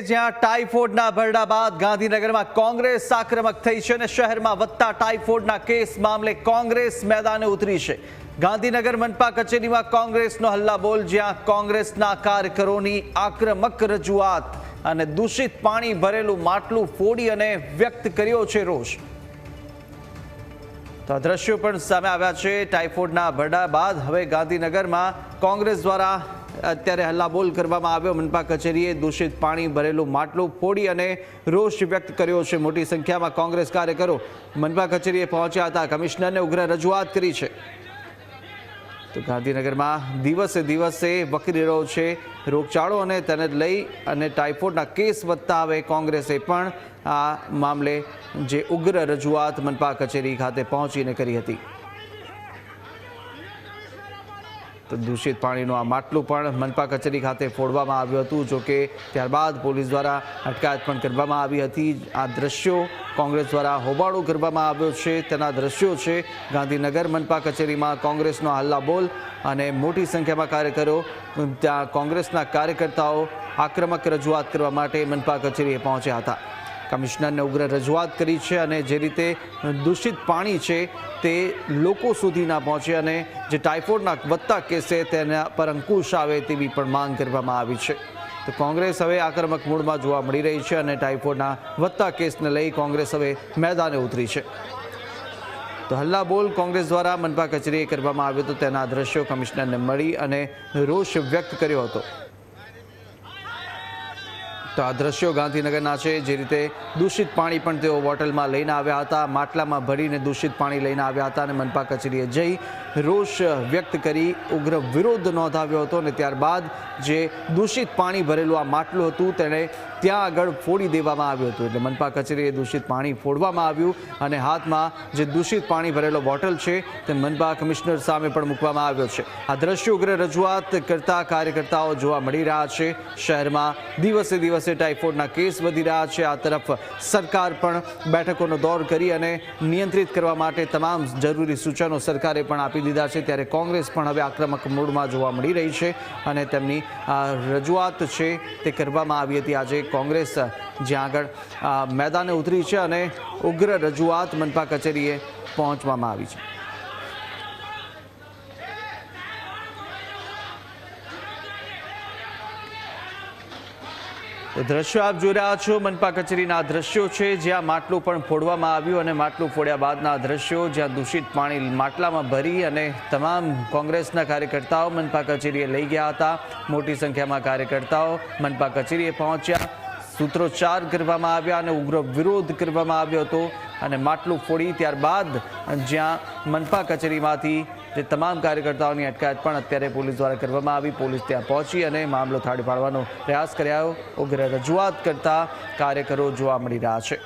જ્યાં ટાઇફોઇડના ભરડા બાદ ગાંધીનગરમાં કોંગ્રેસ આક્રમક થઈ છે અને શહેરમાં વધતા ટાઇફોઇડના કેસ મામલે કોંગ્રેસ મેદાને ઉતરી છે. ગાંધીનગર મનપા કચેરીમાં કોંગ્રેસનો હલ્લાબોલ જ્યાં કોંગ્રેસના કાર્યકરોની આક્રમક રજૂઆત અને દૂષિત પાણી ભરેલું માટલું ફોડી અને વ્યક્ત કર્યો છે રોષ. તો દ્રશ્યો પણ સામે આવ્યા છે. ટાઇફોઇડના ભરડા બાદ હવે ગાંધીનગરમાં કોંગ્રેસ દ્વારા અત્યારે હલ્લાબોલ કરવામાં આવ્યો. મનપા કચેરીએ દૂષિત પાણી ભરેલું માટલું ફોડી અને રોષ વ્યક્ત કર્યો છે. મોટી સંખ્યામાં કોંગ્રેસ કાર્યકરો મનપા કચેરીએ પહોંચ્યા હતા. કમિશનરને ઉગ્ર રજૂઆત કરી છે. તો ગાંધીનગરમાં દિવસે દિવસે વકરી રહ્યો છે રોગચાળો અને તેને લઈ અને ટાઇફોઇડના કેસ વધતા હવે કોંગ્રેસે પણ આ મામલે જે ઉગ્ર રજૂઆત મનપા કચેરી ખાતે પહોંચીને કરી હતી. દૂષિત પાણીનું આ માટલું પણ મનપા કચેરી ખાતે ફોડવામાં આવ્યું હતું જોકે ત્યારબાદ પોલીસ દ્વારા અટકાયત પણ કરવામાં આવી હતી. આ દ્રશ્યો કોંગ્રેસ દ્વારા હોબાળો કરવામાં આવ્યો છે. તેના દ્રશ્યો છે ગાંધીનગર મનપા કચેરીમાં કોંગ્રેસનો હલ્લાબોલ અને મોટી સંખ્યામાં કાર્યકરો, ત્યાં કોંગ્રેસના કાર્યકર્તાઓ આક્રમક રજૂઆત કરવા માટે મનપા કચેરીએ પહોંચ્યા હતા. કમિશનરને ઉગ્ર રજૂઆત કરી છે અને જે રીતે દૂષિત પાણી છે તે લોકો સુધી ના પહોંચે અને જે ટાઇફોઇડના વધતા કેસ છે તેના પર અંકુશ આવે તેવી પણ માંગ કરવામાં આવી છે. તો કોંગ્રેસ હવે આક્રમક મૂડમાં જોવા મળી રહી છે અને ટાઇફોઇડના વધતા કેસને લઈ કોંગ્રેસ હવે મેદાને ઉતરી છે. તો હલ્લા બોલ કોંગ્રેસ દ્વારા મનપા કચેરીએ કરવામાં આવ્યો હતો. તેના દ્રશ્યો કમિશનરને મળી અને રોષ વ્યક્ત કર્યો હતો. તો આ દ્રશ્યો ગાંધીનગરના છે, જે રીતે દૂષિત પાણી પણ તેઓ બોટલમાં લઈને આવ્યા હતા, માટલામાં ભરીને દૂષિત પાણી લઈને આવ્યા હતા અને મનપા કચેરીએ જઈ રોષ વ્યક્ત કરી ઉગ્ર વિરોધ નોંધાવ્યો હતો અને ત્યારબાદ જે દૂષિત પાણી ભરેલું આ માટલું હતું તેણે ત્યાં આગળ ફોડી દેવામાં આવ્યું હતું. એટલે મનપા કચેરીએ દૂષિત પાણી ફોડવામાં આવ્યું અને હાથમાં જે દૂષિત પાણી ભરેલો બોટલ છે તે મનપા કમિશનર સામે પણ મૂકવામાં આવ્યો છે. આ દ્રશ્ય ઉગ્ર રજૂઆત કરતા કાર્યકર્તાઓ જોવા મળી રહ્યા છે. શહેરમાં દિવસે દિવસે ટાઇફોઇડના કેસ વધી રહ્યા છે. આ તરફ સરકાર પણ બેઠકોનો દોર કરી અને નિયંત્રિત કરવા માટે તમામ જરૂરી સૂચનો સરકારે પણ આપી દીધા છે. ત્યારે કોંગ્રેસ પણ હવે આક્રમક મૂડમાં જોવા મળી રહી છે અને તેમની રજૂઆત છે તે કરવામાં આવી હતી. આજે કોંગ્રેસ જ્યાં આગળ મેદાને ઉતરી છે અને ઉગ્ર રજૂઆત મનપા કચેરીએ પહોંચવામાં આવી છે તો દ્રશ્યો આપ જોઈ રહ્યા છો. મનપા કચેરીના દ્રશ્યો છે. જ્યાં માટલું પણ ફોડવામાં આવ્યું અને માટલું ફોડ્યા બાદના દ્રશ્યો જ્યાં દૂષિત પાણી માટલામાં ભરી અને તમામ કોંગ્રેસના કાર્યકર્તાઓ મનપા કચેરીએ લઈ ગયા હતા. મોટી સંખ્યામાં કાર્યકર્તાઓ મનપા કચેરીએ પહોંચ્યા. સૂત્રોચ્ચાર કરવામાં આવ્યા અને ઉગ્ર વિરોધ કરવામાં આવ્યો હતો અને માટલું ફોડી ત્યારબાદ જ્યાં મનપા કચેરીમાંથી જે તમામ કાર્યકર્તાઓની અટકાયત પણ અત્યારે પોલીસ દ્વારા કરવામાં આવી. પોલીસ ત્યાં પહોંચી અને મામલો થાળી પાડવાનો પ્રયાસ કર્યો. ઉગ્ર રજૂઆત કરતા કાર્યકરો જોવા મળી રહ્યા છે.